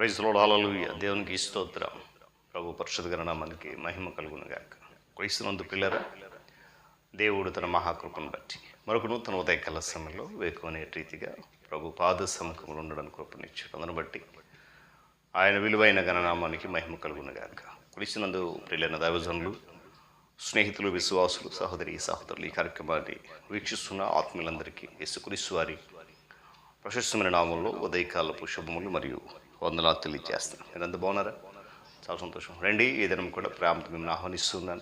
Praise hallelujah దేవునికి స్తోత్రం. ప్రభు పరిశుద్ధ గణనామానికి మహిమ కలుగును గాక. క్రైస్తునందు పిల్లరా దేవుడు తన మహాకృపను బట్టి మరొక నూతన ఉదయకాల సమయంలో వేకువనే రీతిగా ప్రభు పాద సముఖంలో ఉండడానికి కృపనిచ్చాడు. అందును బట్టి ఆయన విలువైన గణనామానికి మహిమ కలుగును గాక. క్రీస్తునందు ప్రియులైన దైవజనులు స్నేహితులు విశ్వాసులు సహోదరి సహోదరులు ఈ కార్యక్రమాన్ని వీక్షిస్తున్న ఆత్మీయులందరికీ యేసుక్రీస్తు వారి ప్రశస్తమైన నామంలో ఉదయకాలపు శుభములు మరియు వందనాలు తెలియజేస్తున్నాను. మీరు అంత బాగున్నారా? చాలా సంతోషం. రండి ఈ దినం కూడా ప్రేమతో మిమ్మల్ని ఆహ్వానిస్తున్నాను.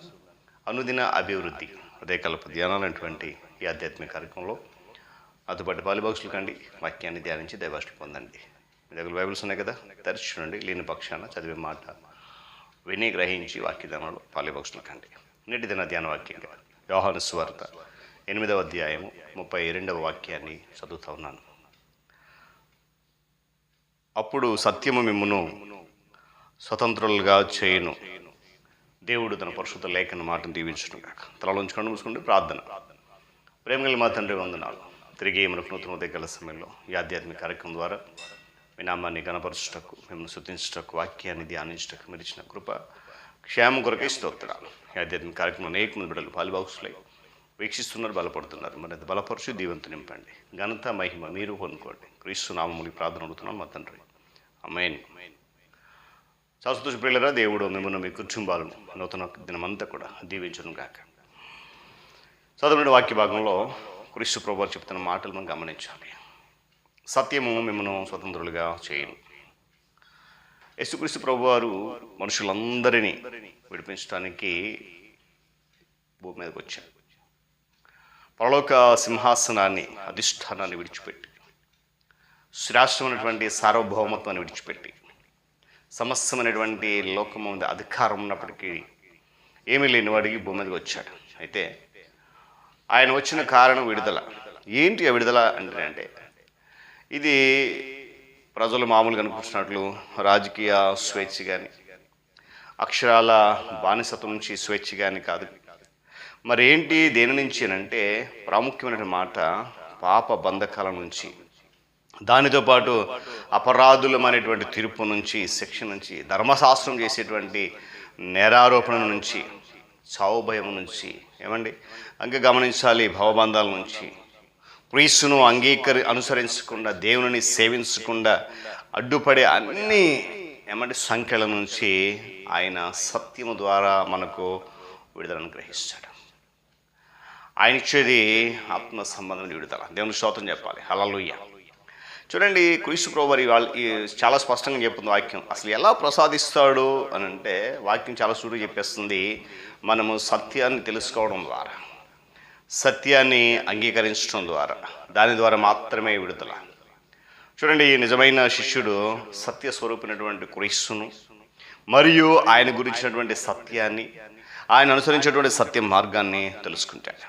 అనుదిన అభివృద్ధి ఉదయకాలపు ధ్యానాలైనటువంటి ఈ ఆధ్యాత్మిక కార్యక్రమంలో నాతో బాలిబాక్సులు కండి వాక్యాన్ని ధ్యానించి దైవాష్టి పొందండి. మీ దగ్గర బైబిల్స్ ఉన్నాయి కదా? తెరిచి లేని పక్షాన చదివే మాట విని గ్రహించి వాక్య పాలిబాక్సులు కండి. నేటి దిన ధ్యాన వాక్యాన్ని వ్యవహార స్వార్త ఎనిమిదవ అధ్యాయము ముప్పై రెండవ వాక్యాన్ని చదువుతా ఉన్నాను. అప్పుడు సత్యము మిమ్మును స్వతంత్రులుగా చేయను. దేవుడు తన పరిశుద్ధ లేఖన మాటను దీవించడం కాక తలలో ఉంచుకొని మూసుకుంటే ప్రార్థన. ప్రేమగల మా తండ్రి వందనాలు. తిరిగి మనకు నూతన ఉదయకాల సమయంలో ఈ ఆధ్యాత్మిక కార్యక్రమం ద్వారా మీ నామాన్ని గణపరచుటకు మిమ్మల్ని శుద్ధించటకు వాక్యాన్ని ధ్యానించుటకు మీరు ఇచ్చిన కృప క్షేమం కొరకే స్తోత్రాలు. ఈ ఆధ్యాత్మిక కార్యక్రమం అనేక మంది బిడ్డలు పాలిబాక్సులై వీక్షిస్తున్నారు బలపడుతున్నారు. మరి అది బలపరుచు దీవంతు నింపండి. ఘనత మహిమ మీరు కొనుక్కోండి క్రీస్తు నామముని ప్రార్థన అడుగుతున్నాను మా తండ్రి. అమేన్ చాలా సంతోష ప్రియులరా దేవుడు మిమ్మల్ని మీ కుటుంబాలను నూతన దినమంతా కూడా దీవించడం కాక చదువుకునే వాక్య భాగంలో క్రీస్తు ప్రభువారు చెప్తున్న మాటలు మనం గమనించాలి. సత్యము మిమ్మల్ని స్వతంత్రులుగా చేయను. యేసుక్రీస్తు ప్రభు వారు మనుషులందరినీ విడిపించడానికి భూమి మీదకి వచ్చారు. పరలోక సింహాసనాన్ని అధిష్టానాన్ని విడిచిపెట్టి శ్రేష్టమైనటువంటి సార్వభౌమత్వాన్ని విడిచిపెట్టి సమస్తమైనటువంటి లోకం మీద అధికారం ఉన్నప్పటికీ ఏమీ లేనివాడికి భూమి మీదకి వచ్చాడు. అయితే ఆయన వచ్చిన కారణం విడుదల. ఏంటి ఆ విడుదల అంటే అంటే ఇది ప్రజలు మామూలుగా అనుకుంటున్నట్లు రాజకీయ స్వేచ్ఛ కానీ అక్షరాల బానిసత్వం నుంచి స్వేచ్ఛ కానీ కాదు. మరి ఏంటి దేని నుంచి అంటే ప్రాముఖ్యమైన మాట పాప బంధకాల నుంచి. దానితో పాటు అపరాధులమైనటువంటి తీర్పు నుంచి శిక్ష నుంచి ధర్మశాస్త్రం చేసేటువంటి నేరారోపణ నుంచి చావు భయం నుంచి ఏమండి? ఇంకా గమనించాలి భవబంధాల నుంచి. క్రీస్తును అంగీకరి అనుసరించకుండా దేవుని సేవించకుండా అడ్డుపడే అన్ని ఏమంటే సంఖ్యల నుంచి ఆయన సత్యము ద్వారా మనకు విడుదలను గ్రహిస్తాడు. ఆయన ఇచ్చేది ఆత్మ సంబంధం విడుదల. దేవుని స్తోత్రం చెప్పాలి. హలలుయ్య చూడండి క్రీస్తు ప్రభు వాళ్ళు చాలా స్పష్టంగా చెప్తుంది వాక్యం. అసలు ఎలా ప్రసాదిస్తాడు అని అంటే వాక్యం చాలా సూటిగా చెప్పేస్తుంది. మనము సత్యాన్ని తెలుసుకోవడం ద్వారా సత్యాన్ని అంగీకరించడం ద్వారా దాని ద్వారా మాత్రమే విడుదల. చూడండి ఈ నిజమైన శిష్యుడు సత్య స్వరూపినటువంటి క్రీస్తును మరియు ఆయన గురించినటువంటి సత్యాన్ని ఆయన అనుసరించేటువంటి సత్య మార్గాన్ని తెలుసుకుంటాడు.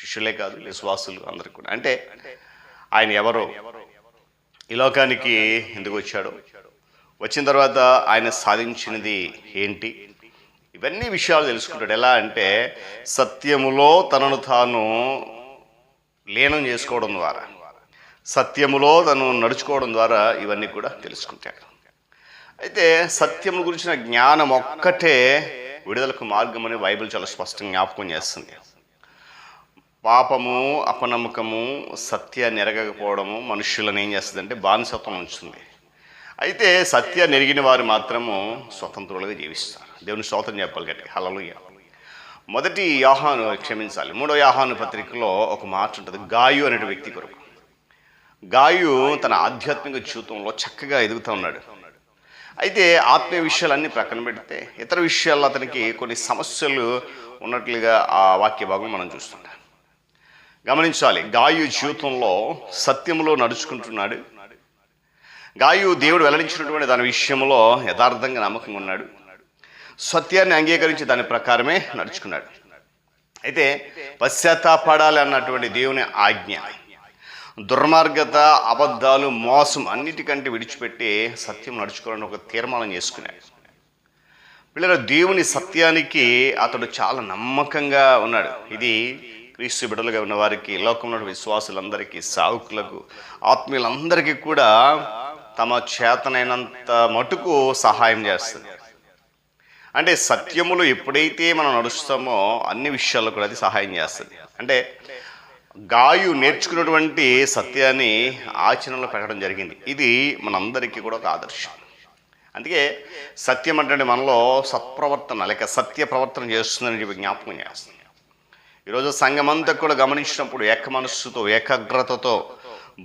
శిష్యులే కాదు విశ్వాసులు అందరికీ కూడా. అంటే ఆయన ఎవరు? ఈ లోకానికి ఎందుకు వచ్చాడో? వచ్చిన తర్వాత ఆయన సాధించినది ఏంటి? ఇవన్నీ విషయాలు తెలుసుకుంటాడు. ఎలా అంటే సత్యములో తనను తాను లీనం చేసుకోవడం ద్వారా సత్యములో తను నడుచుకోవడం ద్వారా ఇవన్నీ కూడా తెలుసుకుంటాడు. అయితే సత్యము గురించిన జ్ఞానం ఒక్కటే విడుదలకు మార్గం అని బైబిల్ చాలా స్పష్టంగా జ్ఞాపకం చేస్తుంది. పాపము అపనమ్మకము సత్యాన్ని ఎరగకపోవడము మనుషులను ఏం చేస్తుందంటే బానిసత్వం ఉంచుతుంది. అయితే సత్యాన్ని ఎరిగిన వారు మాత్రము స్వతంత్రులుగా జీవిస్తారు. దేవుని స్తోత్రం చెప్పాలి గట్టి హలలుయ మొదటి యాహాను క్షమించాలి. మూడో యాహాను పత్రికలో ఒక మాట ఉంటుంది గాయు అనే వ్యక్తి కొరకు. గాయు తన ఆధ్యాత్మిక జీవితంలో చక్కగా ఎదుగుతూ ఉన్నాడు. అయితే ఆత్మీయ విషయాలన్నీ ప్రక్కన పెడితే ఇతర విషయాల్లో అతనికి కొన్ని సమస్యలు ఉన్నట్లుగా ఆ వాక్య భాగం మనం చూస్తుంటాం. గమనించాలి. గాయు జీవితంలో సత్యంలో నడుచుకుంటున్నాడు. గాయు దేవుడు వెల్లడించినటువంటి దాని విషయంలో యథార్థంగా నమ్మకంగా ఉన్నాడు. సత్యాన్ని అంగీకరించి దాని ప్రకారమే నడుచుకున్నాడు. అయితే పశ్చాత్తాపడాలి అన్నటువంటి దేవుని ఆజ్ఞ దుర్మార్గత అబద్ధాలు మోసం అన్నిటికంటే విడిచిపెట్టి సత్యం నడుచుకోవాలని ఒక తీర్మానం చేసుకున్నాడు. పిల్లల దేవుని సత్యానికి అతడు చాలా నమ్మకంగా ఉన్నాడు. ఇది క్రీస్తు బిడలుగా ఉన్న వారికి లోకంలో విశ్వాసులందరికీ సావుకులకు ఆత్మీయులందరికీ కూడా తమ చేతనైనంత మటుకు సహాయం చేస్తుంది. అంటే సత్యములు ఎప్పుడైతే మనం నడుస్తామో అన్ని విషయాల్లో కూడా అది సహాయం చేస్తుంది. అంటే గాయు నేర్చుకున్నటువంటి సత్యాన్ని ఆచరణలో పెట్టడం జరిగింది. ఇది మనందరికీ కూడా ఒక ఆదర్శం. అందుకే సత్యం అంటే మనలో సత్ప్రవర్తన లేక సత్య ప్రవర్తన చేస్తుందని చెప్పి జ్ఞాపకం చేస్తుంది. ఈరోజు సంఘమంతా కూడా గమనించినప్పుడు ఏక మనస్సుతో ఏకాగ్రతతో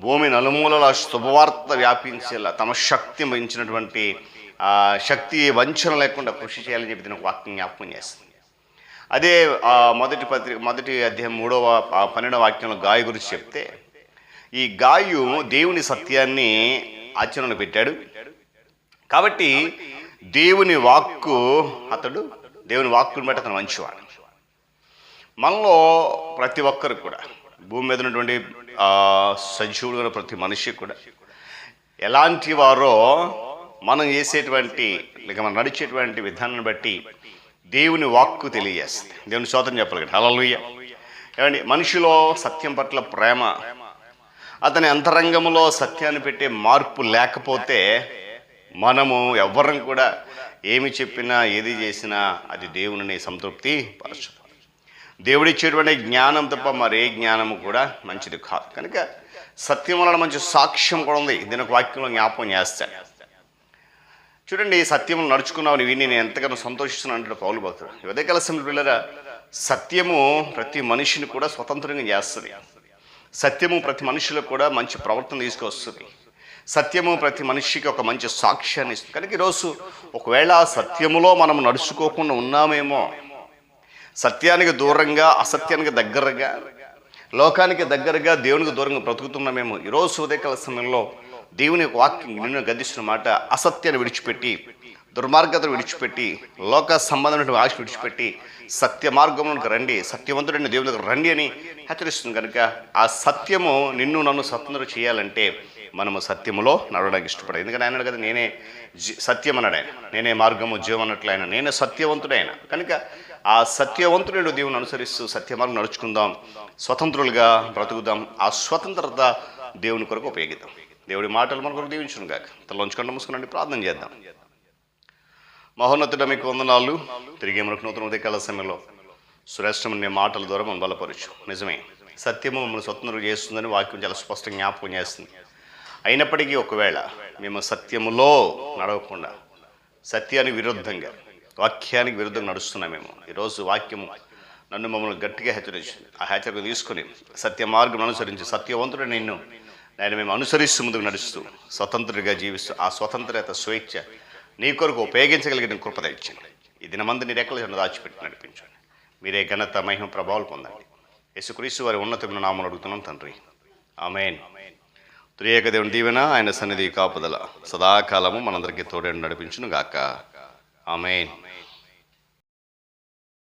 భూమి నలుమూలల శుభవార్త వ్యాపించేలా తమ శక్తి వహించినటువంటి శక్తి వంచన లేకుండా కృషి చేయాలని చెప్పి దీని వాక్యం జ్ఞాపకం చేస్తుంది. అదే మొదటి పత్రిక మొదటి అధ్యాయం మూడవ పన్నెండవ వాక్యంలో గాయ గురించి చెప్తే ఈ గాయు దేవుని సత్యాన్ని ఆచరణలో పెట్టాడు. కాబట్టి దేవుని వాక్కు అతడు దేవుని వాక్కుని బట్టి అతను మంచివాడు మనలో ప్రతి ఒక్కరు కూడా భూమి మీద ఉన్నటువంటి సజీవుడు ఉన్న ప్రతి మనిషి కూడా ఎలాంటి వారో మనం చేసేటువంటి లేక మనం నడిచేటువంటి విధానాన్ని బట్టి దేవుని వాక్కు తెలియజేస్తుంది. దేవుని శోతం చెప్పాలి కదా హల్లెలూయా. ఏమండి మనిషిలో సత్యం పట్ల ప్రేమ అతని అంతరంగంలో సత్యాన్ని పెట్టే మార్పు లేకపోతే మనము ఎవ్వరం కూడా ఏమి చెప్పినా ఏది చేసినా అది దేవుని సంతృప్తి పరచు దేవుడిచ్చేటువంటి జ్ఞానం తప్ప మరే జ్ఞానము కూడా మంచిది కాదు. కనుక సత్యం వలన మంచి సాక్ష్యం కూడా ఉంది. దీని ఒక వాక్యంలో జ్ఞాపకం చేస్తాను చూడండి సత్యము నడుచుకున్నావు విని నేను ఎంతగానో సంతోషిస్తున్నాను అంటే పౌలు భక్తుడు ఇదే కలసం పిల్లరా సత్యము ప్రతి మనిషిని కూడా స్వతంత్రంగా చేస్తుంది. సత్యము ప్రతి మనిషిలో కూడా మంచి ప్రవర్తన తీసుకొస్తుంది. సత్యము ప్రతి మనిషికి ఒక మంచి సాక్ష్యాన్ని ఇస్తుంది. కనుక ఈరోజు ఒకవేళ సత్యములో మనం నడుచుకోకుండా ఉన్నామేమో సత్యానికి దూరంగా అసత్యానికి దగ్గరగా లోకానికి దగ్గరగా దేవునికి దూరంగా బ్రతుకుతున్నామేమో ఈరోజు ఉదయకాల సమయంలో దేవుని యొక్క వాక్యం నిన్ను గదిస్తున్న మాట అసత్యాన్ని విడిచిపెట్టి దుర్మార్గతను విడిచిపెట్టి లోక సంబంధమైన ఆశ విడిచిపెట్టి సత్య మార్గంలోకి రండి సత్యవంతుడైన దేవుని దగ్గర రండి అని హెచ్చరిస్తుంది కనుక ఆ సత్యము నిన్ను నన్ను స్వతంత్రం చేయాలంటే మనము సత్యములో నడవడానికి ఇష్టపడాలి. ఎందుకంటే ఆయన కదా నేనే సత్యం అన్నాడు ఆయన నేనే మార్గము జీవం అన్నట్లు ఆయన నేనే సత్యవంతుడైన. కనుక ఆ సత్యవంతుడు దేవుని అనుసరిస్తూ సత్య మార్గం నడుచుకుందాం స్వతంత్రులుగా బ్రతుకుదాం ఆ స్వతంత్రత దేవుని కొరకు ఉపయోగిద్దాం. దేవుడి మాటలు మన కొరకు దీవించును గాక తలొంచుకుంటూ మూసుకునండి ప్రార్థన చేద్దాం. మహోన్నతుడ మీకు వందనాలు. తిరిగి మనకు నూతన ఉదయకాల సమయంలో శ్రేష్టమైన మాటల ద్వారా మనం బలపరచు. నిజమే. సత్యము మమ్మల్ని స్వతంత్రం చేస్తుందని వాక్యం చాలా స్పష్టంగా జ్ఞాపకం చేస్తుంది. అయినప్పటికీ ఒకవేళ మేము సత్యములో నడవకుండా సత్యానికి విరుద్ధంగా వాక్యానికి విరుద్ధంగా నడుస్తున్నామేమో ఈరోజు వాక్యము నన్ను మమ్మల్ని గట్టిగా హెచ్చరించింది. ఆ హెచ్చరిక తీసుకొని సత్య మార్గం అనుసరించి సత్యవంతుడు నిన్ను నేను మేము అనుసరిస్తూ ముందుకు నడుస్తూ స్వతంత్రుడిగా జీవిస్తూ ఆ స్వతంత్రత స్వేచ్ఛ నీ కొరకు ఉపయోగించగలిగిన కృపద ఇచ్చింది ఈ దినమందు నీ రెక్కల చెంత దాచిపెట్టి నడిపించండి. మీరే ఘనత మహిమ ప్రభావాలు పొందండి. యేసుక్రీస్తు వారి ఉన్నతమైన నామం అడుగుతున్నాం తండ్రి. ఆమెన్. త్రియేక దేవుని దీవెన ఆయన సన్నిధి కాపుదల. సదాకాలము మనందరికీ తోడేడు నడిపించును గాక ఆమెన్.